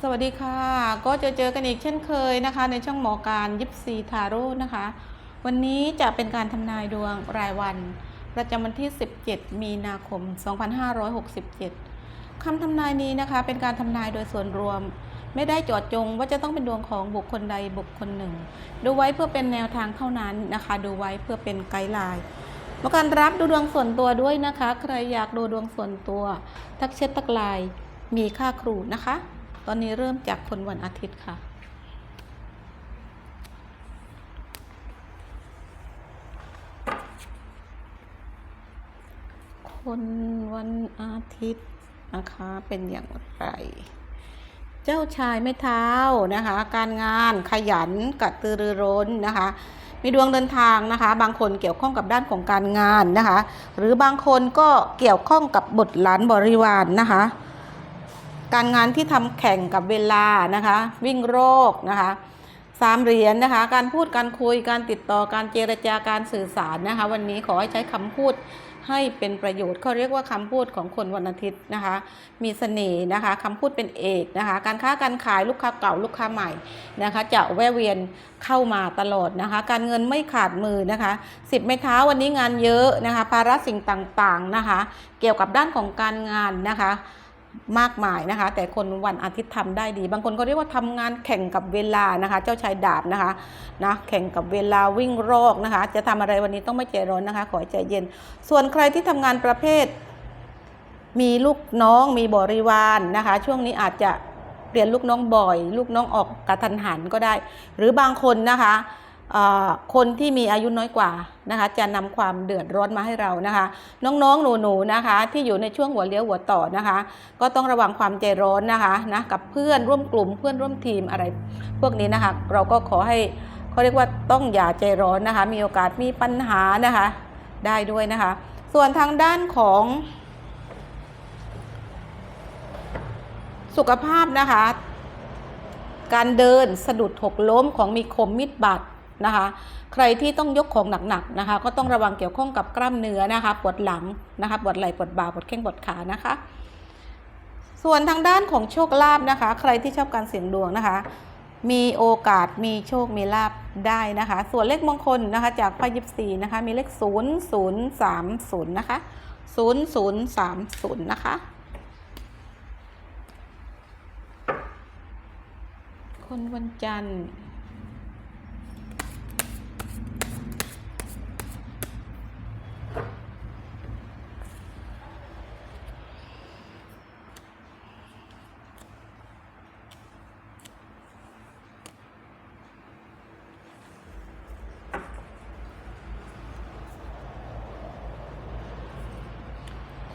สวัสดีค่ะ ก็จะเจอกันอีกเช่นเคยนะคะ ในช่องหมอการยิปซีทาโร่นะคะ วันนี้จะเป็นการทำนายดวงรายวัน ประจำวันที่ 17 มีนาคม 2567 คำทำนายนี้นะคะ เป็นการทำนายโดยส่วนรวม ไม่ได้จาะจงว่าจะต้องเป็นดวงของบุคคลใดบุคคลหนึ่ง ดูไว้เพื่อเป็นแนวทางเท่านั้นนะคะ ดูไว้เพื่อเป็นไกด์ไลน์มอการรับดูดวงส่วนตัวด้วยนะคะ ใครอยากดูดวงส่วนตัว ทักเช็ดทักไลน์มีค่าครูนะคะ ตอนนี้เริ่มจากคนวันอาทิตย์ค่ะ คนวันอาทิตย์นะคะเป็นอย่างไรเจ้าชายไม่เท้านะคะ การงานขยันกระตือรือร้นนะคะ มีดวงเดินทางนะคะ บางคนเกี่ยวข้องกับด้านของการงานนะคะ หรือบางคนก็เกี่ยวข้องกับบุตรหลานบริวารนนะคะ การงานที่ทำแข่งกับเวลานะคะ วิ่งโรคนะคะสามเหรียญนะคะ การพูดการคุยการติดต่อการเจรจาการสื่อสารนะคะ วันนี้ขอให้ใช้คำพูดให้เป็นประโยชน์เขาเรียกว่าคำพูดของคนวันอาทิตย์นะคะ มีเสน่ห์นะคะคำพูดเป็นเอกนะคะ การค้าการขายลูกค้าเก่าลูกค้าใหม่นะคะ จะแวะเวียนเข้ามาตลอดนะคะ การเงินไม่ขาดมือนะคะสิบไม้เท้าวันนี้งานเยอะนะคะ ภาระสิ่งต่างๆนะคะ เกี่ยวกับด้านของการงานนะคะ มากมายนะคะ แต่คนวันอาทิตย์ทำได้ดี บางคนก็เรียกว่าทำงานแข่งกับเวลานะคะ เจ้าชายดาบนะคะนะแข่งกับเวลาวิ่งโรคนะคะ จะทำอะไรวันนี้ต้องไม่ใจร้อนนะคะ ขอใจเย็น ส่วนใครที่ทำงานประเภท มีลูกน้องมีบริวารนะคะ ช่วงนี้อาจจะเปลี่ยนลูกน้องบ่อย ลูกน้องออกกระทันหันก็ได้ หรือบางคนนะคะ คนที่มีอายุน้อยกว่านะคะจะนำความเดือดร้อนมาให้เรานะคะ น้องๆ หนูๆนะคะ ที่อยู่ในช่วงหัวเลี้ยวหัวต่อนะคะ ก็ต้องระวังความใจร้อนนะคะนะกับเพื่อนร่วมกลุ่มเพื่อนร่วมทีมอะไร พวกนี้นะคะ เราก็ขอให้เขาเรียกว่าต้องอย่าใจร้อนนะคะ มีโอกาสมีปัญหานะคะ ได้ด้วยนะคะ ส่วนทางด้านของสุขภาพนะคะ การเดินสะดุดหกล้มของมีคมมิดบาด นะคะ ใครที่ต้องยกของหนักๆนะคะ ก็ต้องระวังเกี่ยวข้องกับกล้ามเนื้อนะคะ ปวดหลังนะคะปวดไหล่ปวดบ่าปวดแข้งปวดขานะคะ ส่วนทางด้านของโชคลาภนะคะ ใครที่ชอบการเสี่ยงดวงนะคะ มีโอกาสมีโชคมีลาบได้นะคะ ส่วนเลขมงคลนะคะ จากไพ่ยิปซีนะคะ มีเลข 0 0 3 0 นะคะ 0 0 3 0 นะคะคนวันจันทร์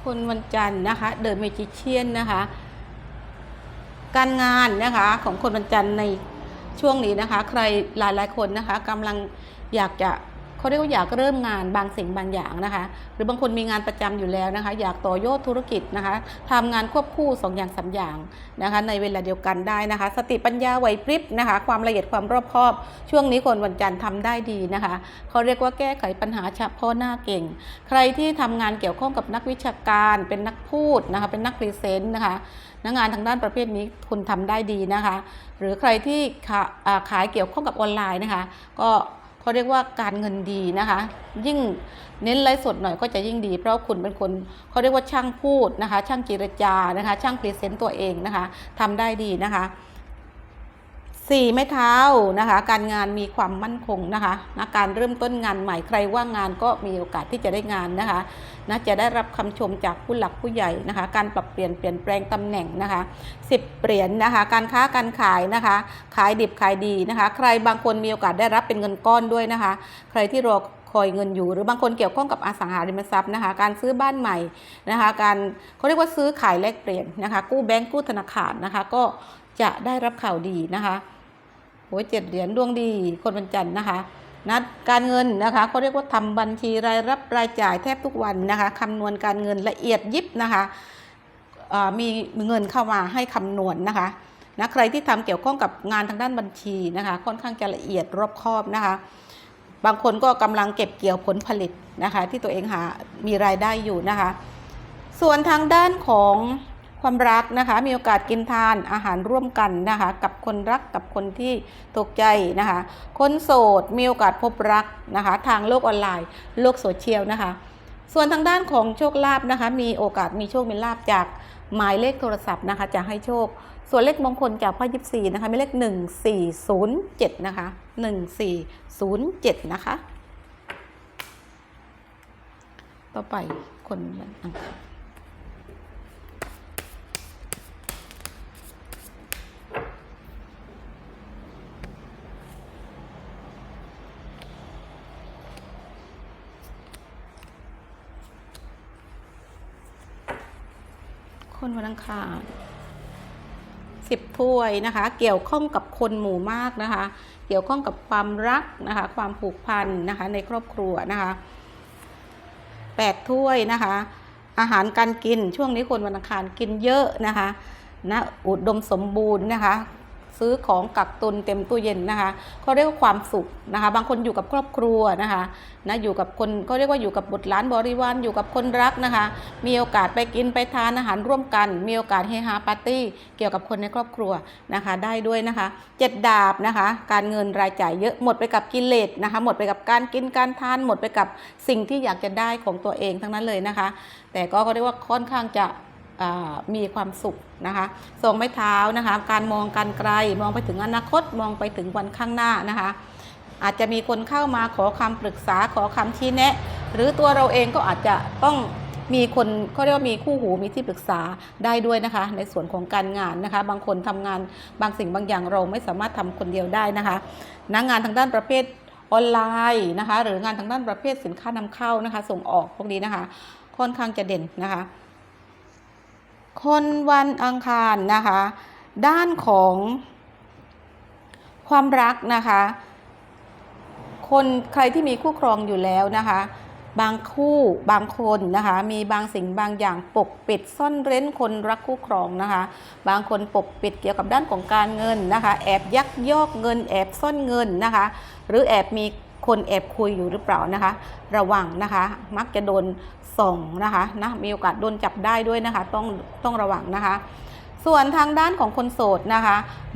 คนวันจันทร์นะคะ เดินเมจิเชียนนะคะ การงานนะคะของคนวันจันทร์ในช่วงนี้นะคะ ใครหลายๆคนนะคะกำลังอยากจะ เขาเรียกว่าอยากเริ่มงานบางสิ่งบางอย่างนะคะ หรือบางคนมีงานประจำอยู่แล้วนะคะ อยากต่อยอดธุรกิจนะคะทำงานควบคู่สองอย่างสามอย่างนะคะ ในเวลาเดียวกันได้นะคะ สติปัญญาไหวพริบนะคะ ความละเอียดความรอบคอบ ช่วงนี้คนวันจันทร์ทำได้ดีนะคะเขาเรียกว่าแก้ไขปัญหาเฉพาะหน้าเก่ง ใครที่ทำงานเกี่ยวข้องกับนักวิชาการ เป็นนักพูดนะคะ เป็นนักพรีเซนต์นะคะนักงานทางด้านประเภทนี้คุณทำได้ดีนะคะ หรือใครที่ขาขายเกี่ยวข้องกับออนไลน์นะคะ ก็ เขาเรียกว่าการเงินดีนะคะ ยิ่งเน้นไลฟ์สดหน่อยก็จะยิ่งดี เพราะคุณเป็นคนเขาเรียกว่าช่างพูดนะคะ ช่างเจรจานะคะ ช่างพรีเซนต์ตัวเองนะคะทำได้ดีนะคะ สี่ไม้เท้านะคะ การงานมีความมั่นคงนะคะนะการเริ่มต้นงานใหม่ใครว่างงานก็มีโอกาสที่จะได้งานนะคะนะจะได้รับคำชมจากผู้หลักผู้ใหญ่นะคะ การปรับเปลี่ยนเปลี่ยนแปลงตำแหน่งนะคะสิบเหรียญนะคะ การค้าการขายนะคะ ขายดิบขายดีนะคะ ใครบางคนมีโอกาสได้รับเป็นเงินก้อนด้วยนะคะ ใครที่รอคอยเงินอยู่หรือบางคนเกี่ยวข้องกับอสังหาริมทรัพย์นะคะ การซื้อบ้านใหม่นะคะ การเขาเรียกว่าซื้อขายแลกเปลี่ยนนะคะ กู้แบงก์กู้ธนาคารนะคะ ก็จะได้รับข่าวดีนะคะ โอ้ยเจ็ดเหรียญดวงดี คนวันจันทร์นะคะ นัดการเงินนะคะเขาเรียกว่าทำบัญชีรายรับรายจ่ายแทบทุกวันนะคะคำนวณการเงินละเอียดยิบนะคะมีเงินเข้ามาให้คำนวณนะคะนะใครที่ทำเกี่ยวข้องกับงานทางด้านบัญชีนะคะ ค่อนข้างจะละเอียดรอบคอบนะคะ บางคนก็กำลังเก็บเกี่ยวผลผลิตนะคะ ที่ตัวเองหามีรายได้อยู่นะคะ ส่วนทางด้านของ ความรักนะคะมีโอกาสกินทานอาหารร่วมกันนะคะกับคนรักกับคนที่ถูกใจนะคะคนโสดมีโอกาสพบรักนะคะทางโลกออนไลน์ โลกโซเชียลนะคะ ส่วนทางด้านของโชคลาภนะคะ มีโอกาสมีโชคมีลาภจากหมายเลขโทรศัพท์นะคะจะให้โชค ส่วนเลขมงคลจากพ่อยิปซีนะคะมีเลข 1407 นะคะ 1407 นะคะ ต่อไปคนนอังคาร วันอังคารสิบถ้วยนะคะ เกี่ยวข้องกับคนหมู่มากนะคะ เกี่ยวข้องกับความรักนะคะ ความผูกพันนะคะในครอบครัวนะคะแปดถ้วยนะคะ อาหารการกินช่วงนี้คนวันอังคารกินเยอะนะคะนะอุดมสมบูรณ์นะคะ ซื้อของกักตุนเต็มตู้เย็นนะคะเขาเรียกว่าความสุขนะคะ บางคนอยู่กับครอบครัวนะคะนะอยู่กับคนก็เรียกว่าอยู่กับบุตรหลานบริวารอยู่กับคนรักนะคะ มีโอกาสไปกินไปทานอาหารร่วมกัน มีโอกาสเฮฮาปาร์ตี้เกี่ยวกับคนในครอบครัวนะคะ ได้ด้วยนะคะเจ็ดดาบนะคะ การเงินรายจ่ายเยอะหมดไปกับกิเลสนะคะ หมดไปกับการกินการทานหมดไปกับสิ่งที่อยากจะได้ของตัวเองทั้งนั้นเลยนะคะ แต่ก็เขาเรียกว่าค่อนข้างจะ มีความสุขนะคะทรงไม้เท้านะคะ การมองการไกลมองไปถึงอนาคตมองไปถึงวันข้างหน้านะคะ อาจจะมีคนเข้ามาขอคำปรึกษาขอคำชี้แนะ หรือตัวเราเองก็อาจจะต้องมีคนเขาเรียกว่ามีคู่หูมีที่ปรึกษาได้ด้วยนะคะ ในส่วนของการงานนะคะ บางคนทำงานบางสิ่งบางอย่างเราไม่สามารถทำคนเดียวได้นะคะนะงานทางด้านประเภทออนไลน์นะคะ หรืองานทางด้านประเภทสินค้านำเข้านะคะ ส่งออกพวกนี้นะคะ ค่อนข้างจะเด่นนะคะ คนวันอังคารนะคะ ด้านของความรักนะคะ คนใครที่มีคู่ครองอยู่แล้วนะคะ บางคู่บางคนนะคะ มีบางสิ่งบางอย่างปกปิดซ่อนเร้นคนรักคู่ครองนะคะ บางคนปกปิดเกี่ยวกับด้านของการเงินนะคะ แอบยักยอกเงิน แอบซ่อนเงินนะคะ หรือแอบมี คนแอบคุยอยู่หรือเปล่านะคะ ระวังนะคะ มักจะโดนส่องนะคะนะมีโอกาสโดนจับได้ด้วยนะคะ ต้องต้องระวังนะคะ ส่วนทางด้านของคนโสดนะคะ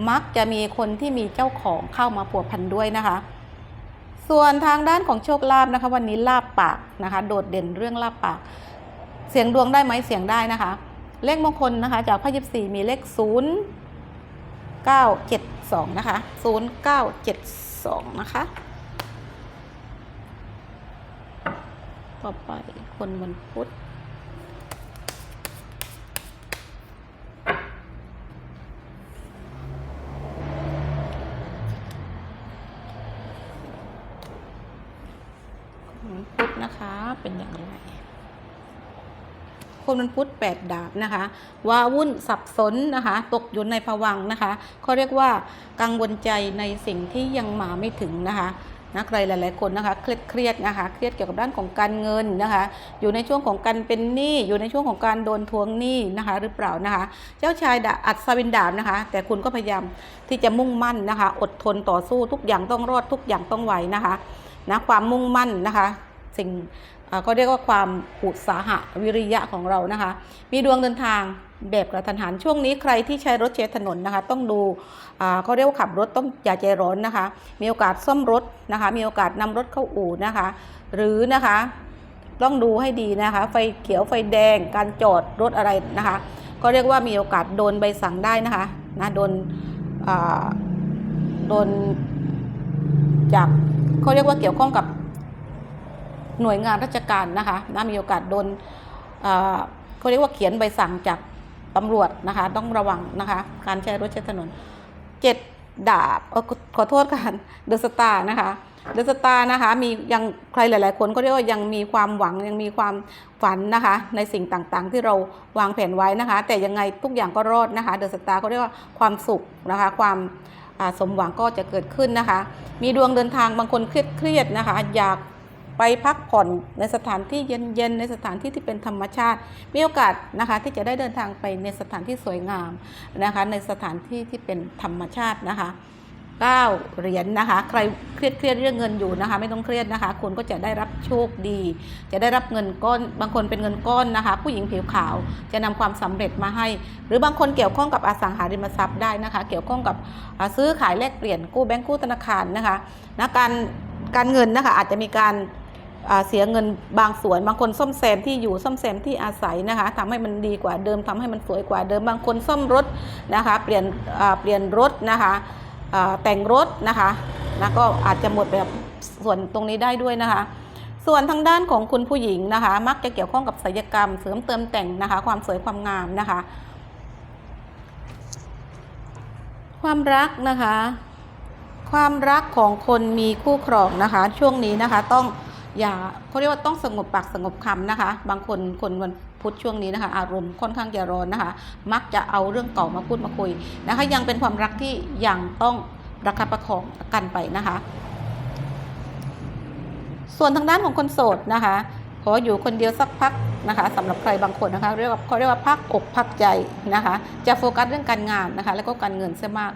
มักจะมีคนที่มีเจ้าของเข้ามาผัวพันด้วยนะคะส่วนทางด้านของโชคลาภนะคะ วันนี้ลาบปากนะคะ โดดเด่นเรื่องลาบปาก เสียงดวงได้ไหมเสียงได้นะคะ เลขมงคลนะคะ จากพระยิบสี่มีเลขศูนย์เก้าเจ็ดสองนะคะศูนย์เก้าเจ็ดสองนะคะ ต่อไปคนวันพุธวันพุธนะคะเป็นอย่างไร คนวันพุธแปดดาบนะคะว้าวุ่นสับสนนะคะ ตกอยู่ในภวังนะคะเขาเรียกว่ากังวลใจในสิ่งที่ยังมาไม่ถึงนะคะ นะใครหลายๆคนนะคะเครียดเครียดนะคะเครียดเกี่ยวกับด้านของการเงินนะคะ อยู่ในช่วงของการเป็นหนี้อยู่ในช่วงของการโดนทวงหนี้นะคะหรือเปล่านะคะ เจ้าชายดาอัศวินดาบนะคะ แต่คุณก็พยายามที่จะมุ่งมั่นนะคะ อดทนต่อสู้ทุกอย่างต้องรอดทุกอย่างต้องไหวนะคะนะความมุ่งมั่นนะคะสิ่งอ่อก็เรียกว่าความอุตสาหะวิริยะของเรานะคะ มีดวงเดินทาง แบบกระทันหันช่วงนี้ใครที่ใช้รถใช้ถนนนะคะ ต้องดูเขาเรียกว่าขับรถต้องอย่าใจร้อนนะคะ มีโอกาสซ่อมรถนะคะ มีโอกาสนำรถเข้าอู่นะคะ หรือนะคะต้องดูให้ดีนะคะ ไฟเขียวไฟแดงการจอดรถอะไรนะคะ ก็เรียกว่ามีโอกาสโดนใบสั่งได้นะคะนะโดนโดนจากเขาเรียกว่าเกี่ยวข้องกับหน่วยงานราชการนะคะนะมีโอกาสโดนเขาเรียกว่าเขียนใบสั่งจาก ตำรวจนะคะ ต้องระวังนะคะ การใช้รถใช้ถนนเจ็ดดาบขอโทษกันเดอะสตาร์นะคะเดอะสตาร์นะคะมียังใครหลาย ๆ คนก็เรียกว่ายังมีความหวังยังมีความฝันนะคะ ในสิ่งต่างๆ ที่เราวางแผนไว้นะคะ แต่ยังไงทุกอย่างก็รอดนะคะเดอะสตาร์ก็เรียกว่าความสุขนะคะ ความสมหวังก็จะเกิดขึ้นนะคะ มีดวงเดินทางบางคนเครียดๆนะคะ อยาก ไปพักผ่อนในสถานที่เย็นๆ ในสถานที่ที่เป็นธรรมชาติ มีโอกาสนะคะที่จะได้เดินทางไปในสถานที่สวยงามนะคะในสถานที่ที่เป็นธรรมชาตินะคะเก้าเหรียญนะคะ ใครเครียดเครียดเรื่องเงินอยู่นะคะ ไม่ต้องเครียดนะคะ คุณก็จะได้รับโชคดี จะได้รับเงินก้อน บางคนเป็นเงินก้อนนะคะ ผู้หญิงผิวขาวจะนำความสำเร็จมาให้ หรือบางคนเกี่ยวข้องกับอสังหาริมทรัพย์ได้นะคะ เกี่ยวข้องกับซื้อขายแลกเปลี่ยนกู้แบงก์กู้ธนาคารนะคะนะการการเงินนะคะอาจจะมีการ เสียเงินบางส่วนบางคนซ่อมแซมที่อยู่ซ่อมแซมที่อาศัยนะคะทำให้มันดีกว่าเดิมทำให้มันสวยกว่าเดิมบางคนซ่อมรถนะคะ เปลี่ยนเปลี่ยนรถนะคะแต่งรถนะคะนะก็อาจจะหมดแบบส่วนตรงนี้ได้ด้วยนะคะ ส่วนทางด้านของคุณผู้หญิงนะคะ มักจะเกี่ยวข้องกับศิลปกรรม เสริมเติมแต่งนะคะ ความสวยความงามนะคะ ความรักนะคะ ความรักของคนมีคู่ครองนะคะ ช่วงนี้นะคะต้อง อย่าเขาเรียกว่าต้องสงบปากสงบคำนะคะ บางคนคนวันพุธช่วงนี้นะคะ อารมณ์ค่อนข้างจะร้อนนะคะ มักจะเอาเรื่องเก่ามาพูดมาคุยนะคะ ยังเป็นความรักที่ยังต้องระคับประคองกันไปนะคะ ส่วนทางด้านของคนโสดนะคะขออยู่คนเดียวสักพักนะคะสำหรับใครบางคนนะคะเรียกว่าเขาเรียกว่าพักอกพักใจนะคะ จะโฟกัสเรื่องการงานนะคะ แล้วก็การเงินซะมาก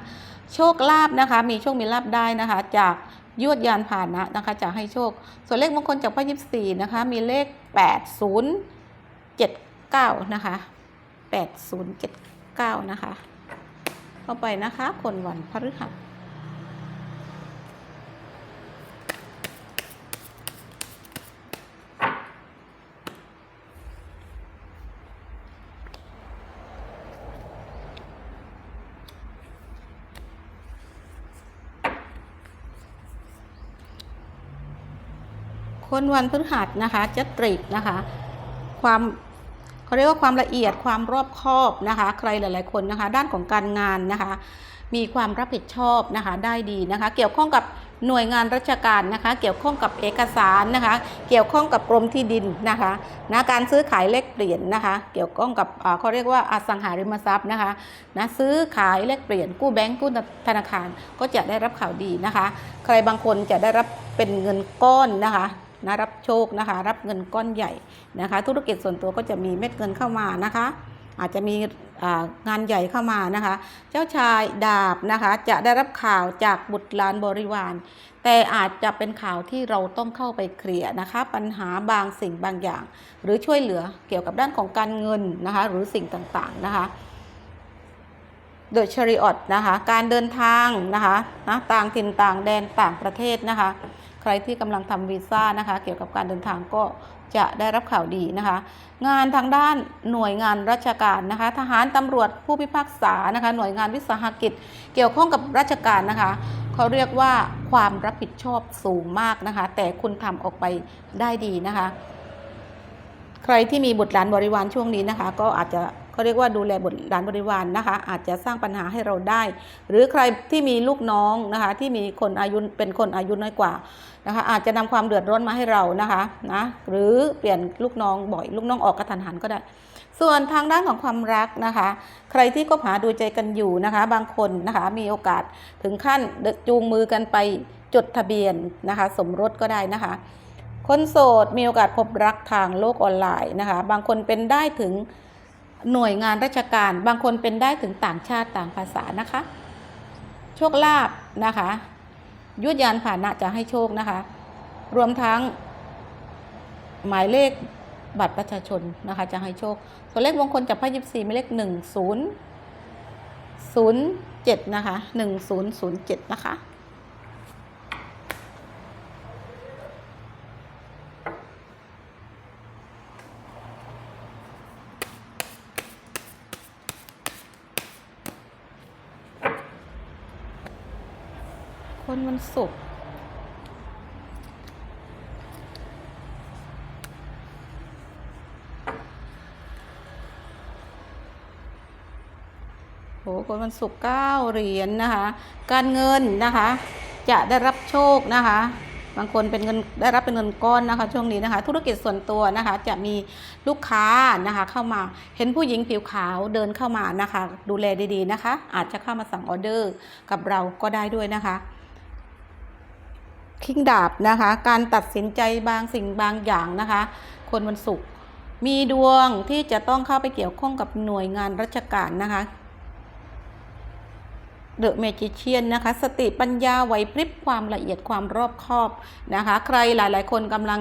โชคลาภนะคะ มีโชคมีลาภได้นะคะ จาก ยวดยานผ่านนะนะคะจะให้โชค ส่วนเลขมงคลจากพ่อยิบสี่นะคะมีเลข8079นะคะ8079นะคะ เข้าไปนะคะคนวันพฤหัส คนวันพฤหัสนะคะจะตรีกนะคะ ความเขาเรียกว่าความละเอียดความรอบคอบนะคะ ใครหลาย ๆ คนนะคะ ด้านของการงานนะคะ มีความรับผิดชอบนะคะได้ดีนะคะ เกี่ยวข้องกับหน่วยงานราชการนะคะ เกี่ยวข้องกับเอกสารนะคะ เกี่ยวข้องกับกรมที่ดินนะคะนะการซื้อขายเลขเปลี่ยนนะคะ เกี่ยวข้องกับเขาเรียกว่าอสังหาริมทรัพย์นะคะนะซื้อขายเลขเปลี่ยนกู้แบงก์กู้ธนาคารก็จะได้รับข่าวดีนะคะ ใครบางคนจะได้รับเป็นเงินก้อนนะคะ นะรับโชคนะคะ รับเงินก้อนใหญ่นะคะ ธุรกิจส่วนตัวก็จะมีเม็ดเงินเข้ามานะคะ อาจจะมีงานใหญ่เข้ามานะคะ เจ้าชายดาบนะคะ จะได้รับข่าวจากบุตรหลานบริวาร แต่อาจจะเป็นข่าวที่เราต้องเข้าไปเคลียร์นะคะ ปัญหาบางสิ่งบางอย่าง หรือช่วยเหลือเกี่ยวกับด้านของการเงินนะคะ หรือสิ่งต่างๆนะคะเดอะชริออตนะคะ การเดินทางนะคะนะต่างถิ่นต่างแดนต่างประเทศนะคะ รที่กำลังทำวีซ่านะคะ เกี่ยวกับการเดินทางก็จะได้รับข่าวดีนะคะ งานทางด้านหน่วยงานราชการนะคะ ทหารตำรวจผู้พิพากษานะคะ หน่วยงานวิสาหกิจ เกี่ยวข้องกับราชการนะคะเขาเรียกว่าความรับผิดชอบสูงมากนะคะ แต่คุณทำออกไปได้ดีนะคะ ใครที่มีบุตรหลานบริวารช่วงนี้นะคะ ก็อาจจะ เขาเรียกว่าดูแลบุตรหลานบริวารนะคะ อาจจะสร้างปัญหาให้เราได้ หรือใครที่มีลูกน้องนะคะที่มีคนอายุเป็นคนอายุน้อยกว่านะคะอาจจะนำความเดือดร้อนมาให้เรานะคะนะหรือเปลี่ยนลูกน้องบ่อย ลูกน้องออกกระทันหันก็ได้ ส่วนทางด้านของความรักนะคะ ใครที่ก็หาดูใจกันอยู่นะคะ บางคนนะคะมีโอกาสถึงขั้นจูงมือกันไปจดทะเบียนนะคะ สมรสก็ได้นะคะคนโสดมีโอกาสพบรักทางโลกออนไลน์นะคะ บางคนเป็นได้ถึง หน่วยงานราชการบางคนเป็นได้ถึงต่างชาติต่างภาษานะคะ โชคลาภนะคะยุทธยานผ่านะจะให้โชคนะคะ รวมทั้ง หมายเลขบัตรประชาชนนะคะ จะให้โชคส่วนเลขมงคลจากไพ่ยิบสี่หมายเลขหนึ่งศูนย์ศูนย์เจ็ดนะคะหนึ่งศูนย์ศูนย์เจ็ดนะคะ คนวันศุกร์โหคนวันศุกร์เก้าเหรียญนะคะ การเงินนะคะ จะได้รับโชคนะคะ บางคนเป็นเงินได้รับเป็นเงินก้อนนะคะ ช่วงนี้นะคะ ธุรกิจส่วนตัวนะคะ จะมีลูกค้านะคะ เข้ามาเห็นผู้หญิงผิวขาวเดินเข้ามานะคะ ดูแลดีๆนะคะ อาจจะเข้ามาสั่งออเดอร์กับเราก็ได้ด้วยนะคะ คิงดาบนะคะ การตัดสินใจบางสิ่งบางอย่างนะคะ คนวันศุกร์มีดวงที่จะต้องเข้าไปเกี่ยวข้องกับหน่วยงานราชการนะคะเดอะเมจิเชียนนะคะ สติปัญญาไหวพริบความละเอียดความรอบคอบนะคะ ใครหลาย ๆ คนกำลัง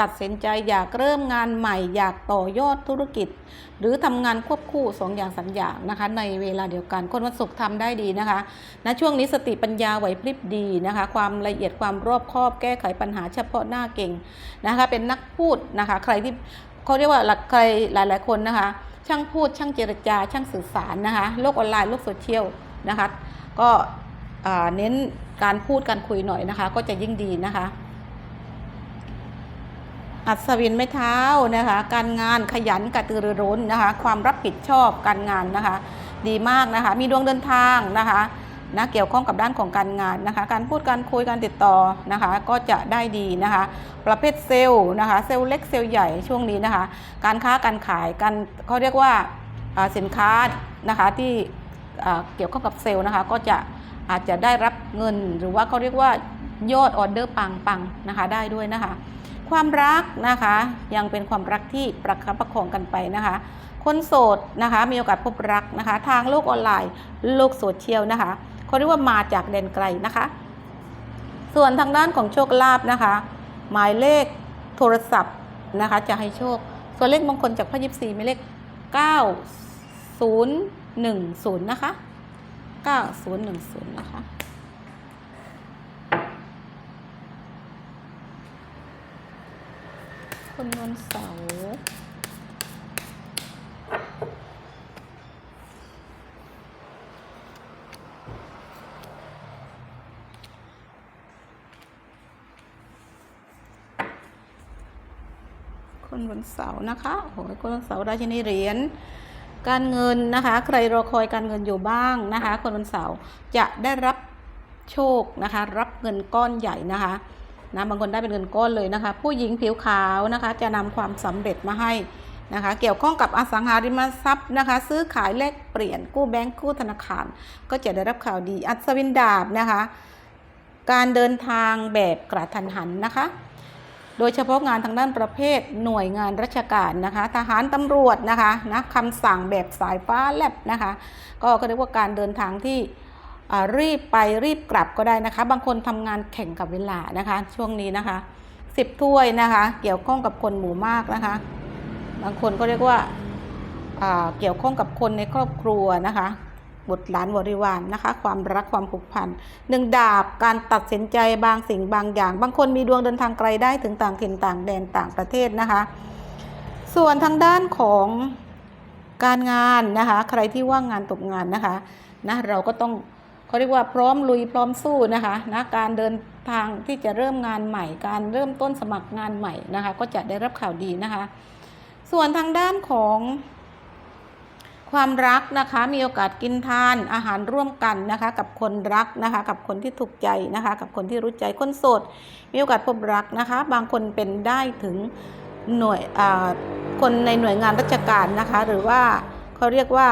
ตัดสินใจอยากเริ่มงานใหม่ อยากต่อยอดธุรกิจ หรือทำงานควบคู่สองอย่างสามอย่านะคะในเวลาเดียวกันคนวันศุกร์ทำได้ดีนะคะณช่วงนี้สติปัญญาไหวพริบดีนะคะ ความละเอียดความรอบคอบแก้ไขปัญหาเฉพาะหน้าเก่งนะคะเป็นนักพูดนะคะใครที่เขาเรียกว่าใครหลาย ๆ คนนะคะ ช่างพูดช่างเจรจา ช่างสื่อสารนะคะโลกออนไลน์โลกโซเชียลนะคะก็เน้นการพูดการคุยหน่อยนะคะ ก็จะยิ่งดีนะคะ อัศวินไม่เท้านะคะ การงานขยันกระตือรือร้นนะคะ ความรับผิดชอบการงานนะคะ ดีมากนะคะ มีดวงเดินทางนะคะนะเกี่ยวข้องกับด้านของการงานนะคะ การพูดการคุยการติดต่อนะคะ ก็จะได้ดีนะคะ ประเภทเซลล์นะคะ เซลล์เล็กเซลล์ใหญ่ช่วงนี้นะคะ การค้าการขายการเขาเรียกว่าสินค้านะคะที่เกี่ยวข้องกับเซลล์นะคะ ก็จะอาจจะได้รับเงินหรือว่าเขาเรียกว่ายอดออเดอร์ปังปังนะคะได้ด้วยนะคะ ความรักนะคะ ยังเป็นความรักที่ประคับประคองกันไปนะคะ คนโสดนะคะ มีโอกาสพบรักนะคะ ทางโลกออนไลน์ โลกโซเชียลนะคะเขาเรียกว่ามาจากแดนไกลนะคะ ส่วนทางด้านของโชคลาภนะคะ หมายเลขโทรศัพท์นะคะ จะให้โชค ส่วนเลขมงคลจากพระยิบสีมีเลข 9010 นะคะ 9010 นะคะ คนวันเสาร์คนวันเสาร์นะคะโอ้โหคนวันเสาร์ราชินีเหรียญการเงินนะคะ ใครรอคอยการเงินอยู่บ้างนะคะ คนวันเสาร์จะได้รับโชคนะคะ รับเงินก้อนใหญ่นะคะ นะบางคนได้เป็นเงินก้อนเลยนะคะ ผู้หญิงผิวขาวนะคะ จะนำความสำเร็จมาให้นะคะ เกี่ยวข้องกับอสังหาริมทรัพย์นะคะ ซื้อขายแลกเปลี่ยนกู้แบงก์กู้ธนาคาร ก็จะได้รับข่าวดี อัศวินดาบนะคะ การเดินทางแบบกระทันหันนะคะ โดยเฉพาะงานทางด้านประเภทหน่วยงานราชการนะคะ ทหารตำรวจนะคะนะคำสั่งแบบสายฟ้าแลบนะคะ ก็เรียกว่าการเดินทางที่ รีบไปรีบกลับก็ได้นะคะ บางคนทำงานแข่งกับเวลานะคะ ช่วงนี้นะคะสิบถ้วยนะคะ เกี่ยวข้องกับคนหมู่มากนะคะ บางคนก็เรียกว่าอ่าเกี่ยวข้องกับคนในครอบครัวนะคะบุตรหลานบริวารนนะคะ ความรักความผูกพันหนึ่งดาบการตัดสินใจบางสิ่งบางอย่าง บางคนมีดวงเดินทางไกลได้ถึงต่างถิ่นต่างแดนต่างประเทศนะคะ ส่วนทางด้านของการงานนะคะ ใครที่ว่างงานตกงานนะคะนะเราก็ต้อง เขาเรียกว่าพร้อมลุยพร้อมสู้นะคะนะการเดินทางที่จะเริ่มงานใหม่ การเริ่มต้นสมัครงานใหม่นะคะ ก็จะได้รับข่าวดีนะคะ ส่วนทางด้านของความรักนะคะมีโอกาสกินทานอาหารร่วมกันนะคะ กับคนรักนะคะ กับคนที่ถูกใจนะคะ กับคนที่รู้ใจคนโสดมีโอกาสพบรักนะคะ บางคนเป็นได้ถึงหน่วยคนในหน่วยงานราชการนะคะ หรือว่าเขาเรียกว่า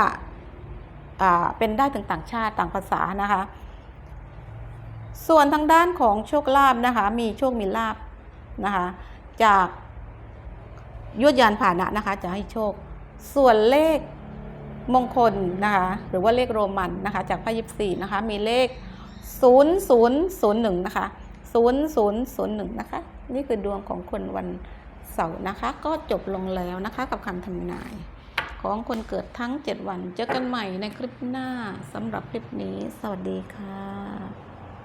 เป็นได้ถึงต่างชาติต่างภาษานะคะ ส่วนทางด้านของโชคลาภนะคะ มีโชคมีลาภนะคะ จากยวดยานผ่านะนะคะ จะให้โชค ส่วนเลขมงคลนะคะ หรือว่าเลขโรมันนะคะ จากพระยิบสี่นะคะ มีเลข0001นะคะ0001นะคะ นี่คือดวงของคนวันเสาร์นะคะ ก็จบลงแล้วนะคะกับคำทำนาย ของคนเกิดทั้ง 7 วัน เจอกันใหม่ในคลิปหน้าสำหรับคลิปนี้ สวัสดีค่ะ